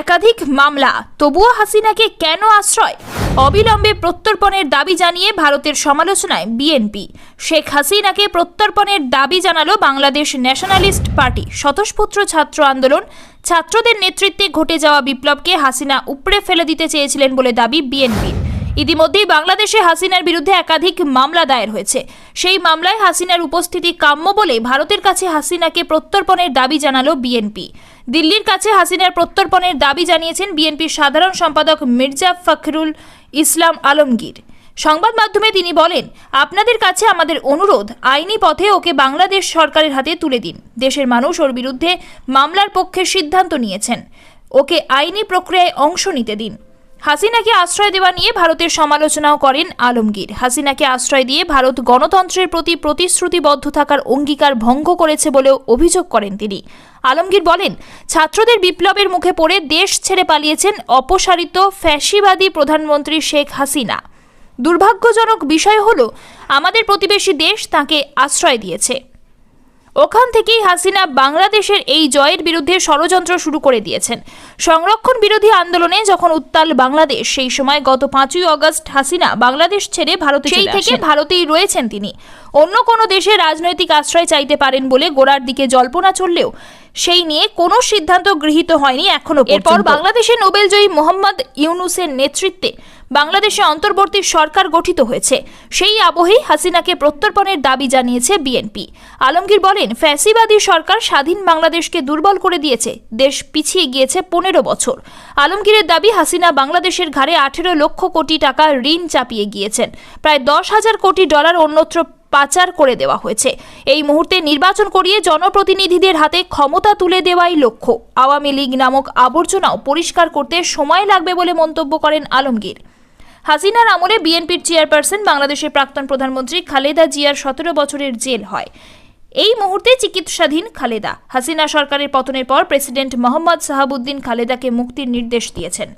একাধিক মামলা। তবুও হাসিনাকে কেন আশ্রয়? অবিলম্বে প্রত্যর্পণের দাবি জানিয়ে ভারতের সমালোচনায় বিএনপি। শেখ হাসিনাকে প্রত্যর্পণের দাবি জানালো বাংলাদেশ ন্যাশনালিস্ট পার্টি। স্বতঃস্পুত্র ছাত্র আন্দোলন। ছাত্রদের নেতৃত্বে ঘটে যাওয়া বিপ্লবকে হাসিনা উপড়ে ফেলে দিতে চেয়েছিলেন বলে দাবি বিএনপির ইতিমধ্যেই বাংলাদেশে হাসিনার বিরুদ্ধে একাধিক মামলা দায়ের হয়েছে। সেই মামলায় হাসিনার উপস্থিতি কাম্য বলে ভারতের কাছে হাসিনাকে প্রত্যর্পণের দাবি জানালো বিএনপি। দিল্লির কাছে হাসিনার প্রত্যর্পণের দাবি জানিয়েছেন বিএনপির সাধারণ সম্পাদক মির্জা ফখরুল ইসলাম আলমগীর। সংবাদ মাধ্যমে তিনি বলেন, আপনাদের কাছে আমাদের অনুরোধ, আইনি পথে ওকে বাংলাদেশ সরকারের হাতে তুলে দিন। দেশের মানুষ ওর বিরুদ্ধে মামলার পক্ষে সিদ্ধান্ত নিয়েছেন। ওকে আইনি প্রক্রিয়ায় অংশ নিতে দিন। হাসিনাকে আশ্রয় দেওয়া নিয়ে ভারতের সমালোচনাও করেন আলমগীর। হাসিনাকে আশ্রয় দিয়ে ভারত গণতন্ত্রের প্রতি প্রতিশ্রুতিবদ্ধ থাকার অঙ্গীকার ভঙ্গ করেছে বলেও অভিযোগ করেন তিনি। আলমগীর বলেন, ছাত্রদের বিপ্লবের মুখে পড়ে দেশ ছেড়ে পালিয়েছেন অপসারিত ফ্যাসিবাদী প্রধানমন্ত্রী শেখ হাসিনা। দুর্ভাগ্যজনক বিষয় হল, আমাদের প্রতিবেশী দেশ তাকে আশ্রয় দিয়েছে। ওখান থেকেই হাসিনা বাংলাদেশের এই জয়ের বিরুদ্ধে ষড়যন্ত্র শুরু করে দিয়েছেন। সংরক্ষণ বিরোধী আন্দোলনে যখন উত্তাল বাংলাদেশ সেই সময় গত পাঁচই অগস্ট হাসিনা বাংলাদেশ ছেড়ে ভারতে সেই থেকে ভারতেই রয়েছেন তিনি। অন্য কোনো দেশে রাজনৈতিক আশ্রয় চাইতে পারেন বলে গোড়ার দিকে জল্পনা চললেও সেই নিয়ে কোনো সিদ্ধান্ত গৃহীত হয়নি এখনও এরপর বাংলাদেশে নোবেলজয়ী মোহাম্মদ ইউনুসের নেতৃত্বে বাংলাদেশে অন্তর্বর্তী সরকার গঠিত হয়েছে। সেই আবহেই হাসিনাকে প্রত্যর্পণের দাবি জানিয়েছে বিএনপি। আলমগীর বলেন, ফ্যাসিবাদী সরকার স্বাধীন বাংলাদেশকে দুর্বল করে দিয়েছে। দেশ পিছিয়ে গিয়েছে পনেরো বছর। আলমগীরের দাবি, হাসিনা বাংলাদেশের ঘাড়ে আঠেরো লক্ষ কোটি টাকা ঋণ চাপিয়ে গিয়েছেন। প্রায় দশ হাজার কোটি ডলার অন্যত্র পাচার করে দেওয়া হয়েছে। এই মুহূর্তে নির্বাচন করিয়ে জনপ্রতিনিধিদের হাতে ক্ষমতা তুলে দেওয়াই লক্ষ্য। আওয়ামী লীগ নামক আবর্জনাও পরিষ্কার করতে সময় লাগবে বলে মন্তব্য করেন আলমগীর। হাসিনার আমলে বিএনপির চেয়ারপারসন বাংলাদেশের প্রাক্তন প্রধানমন্ত্রী খালেদা জিয়ার সতেরো বছরের জেল হয়। এই মুহূর্তে চিকিৎসাধীন খালেদা। হাসিনা সরকারের পতনের পর প্রেসিডেন্ট মোহাম্মদ সাহাবুদ্দিন খালেদাকে মুক্তির নির্দেশ দিয়েছেন।